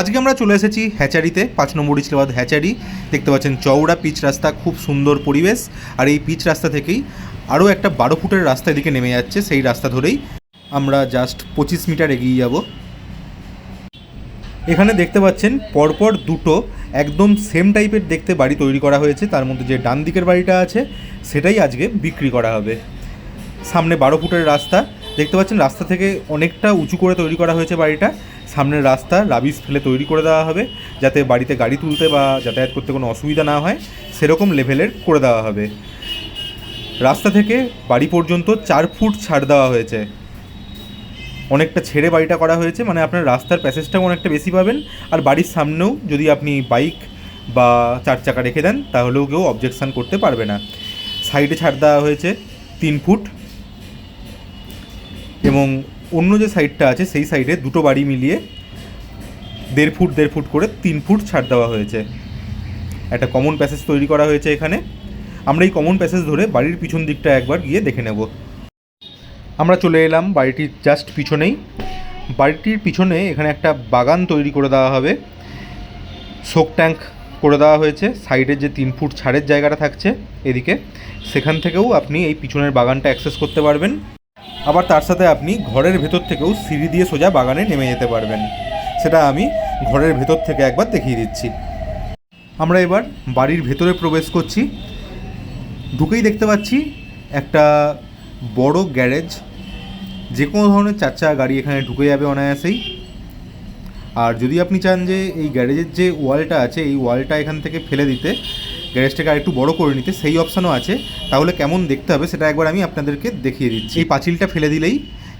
আজকে আমরা চলে এসেছি হ্যাচারিতে, পাঁচ নম্বর ইসলাবাদ হ্যাচারি। দেখতে পাচ্ছেন চওড়া পিচ রাস্তা, খুব সুন্দর পরিবেশ। আর এই পিচ রাস্তা থেকেই আরও একটা বারো ফুটের রাস্তা এদিকে নেমে যাচ্ছে, সেই রাস্তা ধরেই আমরা জাস্ট পঁচিশ মিটার এগিয়ে যাব। এখানে দেখতে পাচ্ছেন পরপর দুটো একদম সেম টাইপের দেখতে বাড়ি তৈরি করা হয়েছে। তার মধ্যে যে ডান দিকের বাড়িটা আছে, সেটাই আজকে বিক্রি করা হবে। সামনে বারো ফুটের রাস্তা। দেখতে পাচ্ছেন রাস্তা থেকে অনেকটা উঁচু করে তৈরি করা হয়েছে বাড়িটা। সামনের রাস্তা রাবিশ ফেলে তৈরি করে দেওয়া হবে, যাতে বাড়িতে গাড়ি তুলতে বা যাতায়াত করতে কোনো অসুবিধা না হয়, সেরকম লেভেলের করে দেওয়া হবে। রাস্তা থেকে বাড়ি পর্যন্ত চার ফুট ছাড় দেওয়া হয়েছে। অনেকটা ছেড়ে বাড়িটা করা হয়েছে মানে আপনার রাস্তার প্যাসেজটাও অনেকটা বেশি পাবেন, আর বাড়ির সামনেও যদি আপনি বাইক বা চার চাকা রেখে দেন, তাহলেও কেউ অবজেকশান করতে পারবে না। সাইডে ছাড় দেওয়া হয়েছে তিন ফুট এবং অন্য যে সাইডটা আছে, সেই সাইডে দুটো বাড়ি মিলিয়ে দেড় ফুট দেড় ফুট করে তিন ফুট ছাড় দেওয়া হয়েছে। একটা কমন প্যাসেজ তৈরি করা হয়েছে এখানে। আমরা এই কমন প্যাসেজ ধরে বাড়ির পিছন দিকটা একবার গিয়ে দেখে নেব। আমরা চলে এলাম বাড়িটির জাস্ট পিছনেই। বাড়িটির পিছনে এখানে একটা বাগান তৈরি করে দেওয়া হবে। শোক ট্যাঙ্ক করে দেওয়া হয়েছে। সাইডের যে তিন ফুট ছাড়ের জায়গাটা থাকছে এদিকে। সেখান থেকেও আপনি এই পিছনের বাগানটা অ্যাক্সেস করতে পারবেন। আবার তার সাথে আপনি ঘরের ভেতর থেকেও সিঁড়ি দিয়ে সোজা বাগানে নেমে যেতে পারবেন। সেটা আমি ঘরের ভেতর থেকে একবার দেখিয়ে দিচ্ছি। আমরা এবার বাড়ির ভেতরে প্রবেশ করছি। ঢুকেই দেখতে পাচ্ছি একটা বড় গ্যারেজ। যে কোনো ধরনের চার চাকা গাড়ি এখানে ঢুকে যাবে অনায়াসেই। আর যদি আপনি চান যে এই গ্যারেজের যে ওয়ালটা আছে, এই ওয়ালটা এখান থেকে ফেলে দিতে গ্যারেজটাকে আর একটু বড় করে নিতে, সেই অপশানও আছে। তাহলে কেমন দেখতে হবে সেটা একবার আমি আপনাদেরকে দেখিয়ে দিচ্ছি। এই পাঁচিলটা ফেলে দিলেই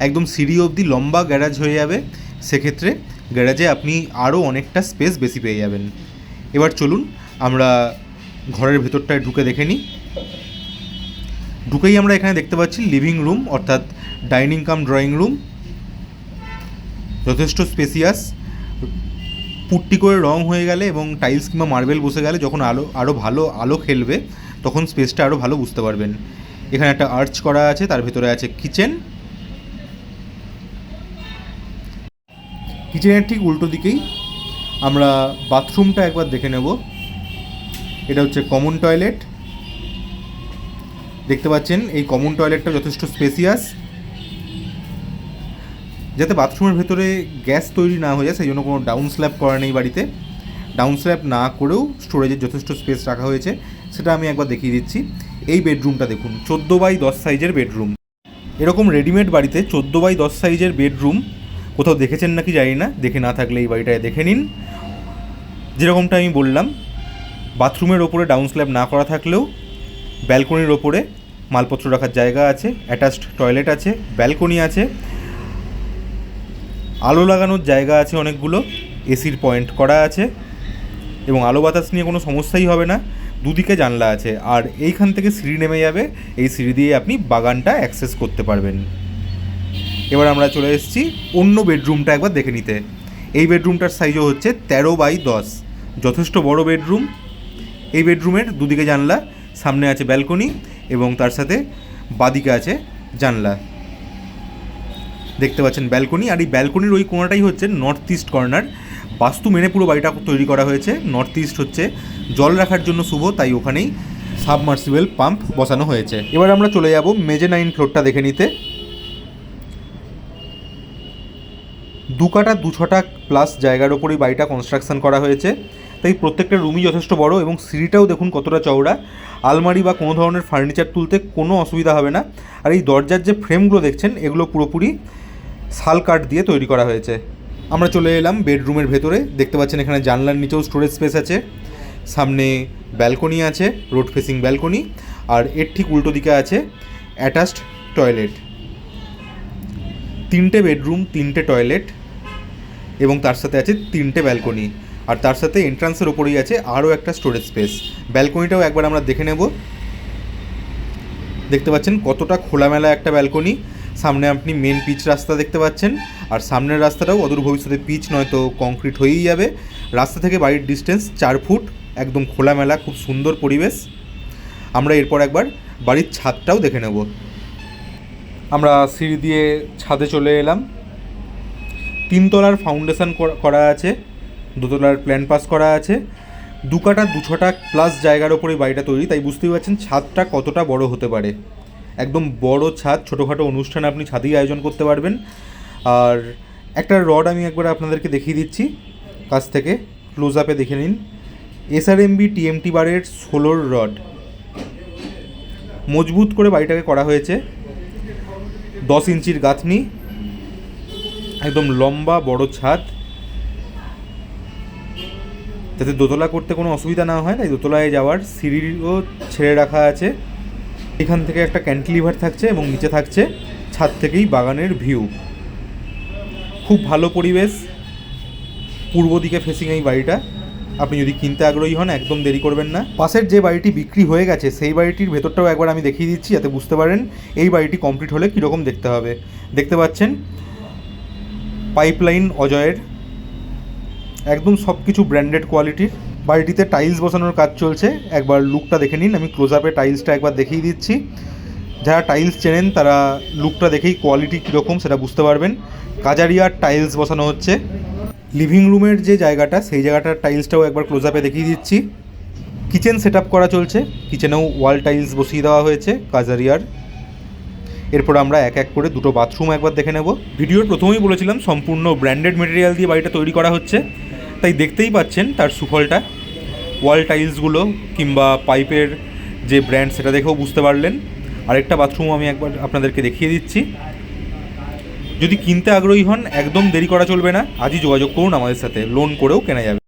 একদম সিঁড়ি অবধি লম্বা গ্যারাজ হয়ে যাবে। সেক্ষেত্রে গ্যারাজে আপনি আরও অনেকটা স্পেস বেশি পেয়ে যাবেন। এবার চলুন, আমরা ঘরের ভেতরটায় ঢুকে দেখে নিই। ঢুকেই আমরা এখানে দেখতে পাচ্ছি লিভিং রুম অর্থাৎ ডাইনিং কাম ড্রয়িং রুম যথেষ্ট স্পেসিয়াস পুট্টি করে রং হয়ে গেলে এবং টাইলস কিংবা মার্বেল বসে গেলে যখন আলো আরও ভালো আলো খেলবে, তখন স্পেসটা আরও ভালো বুঝতে পারবেন। এখানে একটা আর্চ করা আছে, তার ভেতরে আছে কিচেন কিচেনের ঠিক উল্টো দিকেই আমরা বাথরুমটা একবার দেখে নেব। এটা হচ্ছে কমন টয়লেট দেখতে পাচ্ছেন, এই কমন টয়লেটটা যথেষ্ট স্পেসিয়াস যাতে বাথরুমের ভেতরে গ্যাস তৈরি না হয়ে যায়, সেই জন্য কোনো ডাউন স্ল্যাব করা নেই বাড়িতে। ডাউন স্ল্যাব না করেও স্টোরেজের যথেষ্ট স্পেস রাখা হয়েছে, সেটা আমি একবার দেখিয়ে দিচ্ছি। এই বেডরুমটা দেখুন, চোদ্দ বাই দশ সাইজের বেডরুম এরকম রেডিমেড বাড়িতে চোদ্দ বাই দশ সাইজের বেডরুম কোথাও দেখেছেন নাকি জানি না, দেখে না থাকলে এই বাড়িটায় দেখে নিন। যেরকমটা আমি বললাম, বাথরুমের ওপরে ডাউন স্ল্যাব না করা থাকলেও ব্যালকনির ওপরে মালপত্র রাখার জায়গা আছে অ্যাটাচড টয়লেট আছে ব্যালকনি আছে। আলো লাগানোর জায়গা আছে অনেকগুলো, এসির পয়েন্ট করা আছে, এবং আলো বাতাস নিয়ে কোনো সমস্যাই হবে না, দুদিকে জানলা আছে, আর এইখান থেকে সিঁড়ি নেমে যাবে, এই সিঁড়ি দিয়ে আপনি বাগানটা অ্যাক্সেস করতে পারবেন। এবার আমরা চলে এসেছি অন্য বেডরুমটা একবার দেখে নিতে। এই বেডরুমটার সাইজও হচ্ছে তেরো বাই দশ, যথেষ্ট বড় বেডরুম এই বেডরুমের দুদিকে জানলা, সামনে আছে ব্যালকনি এবং তার সাথে বাদিকে আছে জানলা। দেখতে পাচ্ছেন ব্যালকনি, আর এই ব্যালকনির ওই কোনাটাই হচ্ছে নর্থ ইস্ট কর্নার বাস্তু মেনে পুরো বাড়িটা তৈরি করা হয়েছে। নর্থ ইস্ট হচ্ছে জল রাখার জন্য শুভ, তাই ওখানেই সাবমার্সিবল পাম্প বসানো হয়েছে। এবার আমরা চলে যাব মেজে নাইন ফ্লোরটা দেখে নিতে। দু কাটা, দু ছটা প্লাস জায়গার ওপরই বাড়িটা কনস্ট্রাকশন করা হয়েছে। তাই প্রত্যেকটা রুমই যথেষ্ট বড় এবং সিঁড়িটাও দেখুন কতটা চওড়া। আলমারি বা কোনো ধরনের ফার্নিচার তুলতে কোনো অসুবিধা হবে না। আর এই দরজার যে ফ্রেমগুলো দেখছেন, এগুলো পুরোপুরি শাল কাঠ দিয়ে তৈরি করা হয়েছে। আমরা চলে এলাম বেডরুমের ভেতরে। দেখতে পাচ্ছেন এখানে জানলার নিচেও স্টোরেজ স্পেস আছে। সামনে ব্যালকনি আছে রোড ফেসিং ব্যালকনি আর এর ঠিক উল্টো দিকে আছে অ্যাটাচড টয়লেট তিনটে বেডরুম, তিনটে টয়লেট এবং তার সাথে আছে তিনটে ব্যালকনি আর তার সাথে এন্ট্রান্সের ওপরেই আছে আরও একটা স্টোরেজ স্পেস ব্যালকনিটাও একবার আমরা দেখে নেব। দেখতে পাচ্ছেন কতটা খোলামেলা একটা ব্যালকনি সামনে আপনি মেন পিচ রাস্তা দেখতে পাচ্ছেন। আর সামনের রাস্তাটাও অদূর ভবিষ্যতে পিচ নয়তো কংক্রিট হয়েই যাবে। রাস্তা থেকে বাড়ির ডিস্টেন্স চার ফুট, একদম খোলামেলা, খুব সুন্দর পরিবেশ। আমরা এরপর একবার বাড়ির ছাদটাও দেখে নেব। আমরা সিঁড়ি দিয়ে ছাদে চলে এলাম। তিনতলার ফাউন্ডেশন করা আছে, দোতলার প্ল্যান পাস করা আছে। দু কাটা, দু প্লাস জায়গার ওপরে বাড়িটা তৈরি, তাই বুঝতেই পারছেন ছাদটা কতটা বড় হতে পারে। একদম বড় ছাদ, ছোটোখাটো অনুষ্ঠান আপনি ছাদেই আয়োজন করতে পারবেন। আর একটা রড আমি একবার আপনাদেরকে দেখিয়ে দিচ্ছি, কাছ থেকে। ক্লোজ আপে দেখে নিন। এসআরএমবি টিএমটি বারের ষোলোর রড। মজবুত করে বাড়িটাকে করা হয়েছে। দশ ইঞ্চির গাঁথনি। একদম লম্বা, বড় ছাদ। যাতে দোতলা করতে কোনো অসুবিধা না হয়, তাই দোতলায় যাওয়ার সিঁড়িও ছেড়ে রাখা আছে। এখান থেকে একটা ক্যান্টিলিভার থাকছে এবং নিচে থাকছে ছাদ থেকেই বাগানের ভিউ খুব ভালো পরিবেশ। পূর্ব দিকে ফেসিং এই বাড়িটা। আপনি যদি কিনতে আগ্রহী হন, একদম দেরি করবেন না। পাশের যে বাড়িটি বিক্রি হয়ে গেছে, সেই বাড়িটির ভেতরটাও একবার আমি দেখিয়ে দিচ্ছি, যাতে বুঝতে পারেন এই বাড়িটি কমপ্লিট হলে কীরকম দেখতে হবে। দেখতে পাচ্ছেন পাইপলাইন অজয়ের। একদম সব কিছু ব্র্যান্ডেড কোয়ালিটির বাড়িটিতে টাইলস বসানোর কাজ চলছে। একবার লুকটা দেখে নিন। আমি ক্লোজ আপে টাইলসটা একবার দেখিয়ে দিচ্ছি। যারা টাইলস চেনেন, তারা লুকটা দেখেই কোয়ালিটি কীরকম সেটা বুঝতে পারবেন। কাজারিয়ার টাইলস বসানো হচ্ছে। লিভিং রুমের যে জায়গাটা, সেই জায়গাটার টাইলসটাও একবার ক্লোজ আপে দেখিয়ে দিচ্ছি। কিচেন সেট করা চলছে। কিচেনেও ওয়াল টাইলস বসিয়ে দেওয়া হয়েছে কাজারিয়ার। এরপর আমরা এক এক করে দুটো বাথরুম একবার দেখে নেব। ভিডিওর প্রথমেই বলেছিলাম, সম্পূর্ণ ব্র্যান্ডেড মেটেরিয়াল দিয়ে বাড়িটা তৈরি করা হচ্ছে। তাই দেখতেই পাচ্ছেন তার সুফলটা। ওয়াল টাইলসগুলো কিংবা পাইপের যে ব্র্যান্ড সেটা দেখেও বুঝতে পারলেন। আরেকটা বাথরুমও আমি একবার আপনাদেরকে দেখিয়ে দিচ্ছি। যদি কিনতে আগ্রহী হন, একদম দেরি করা চলবে না। আজই যোগাযোগ করুন আমাদের সাথে। লোন করেও কেনা যাবে।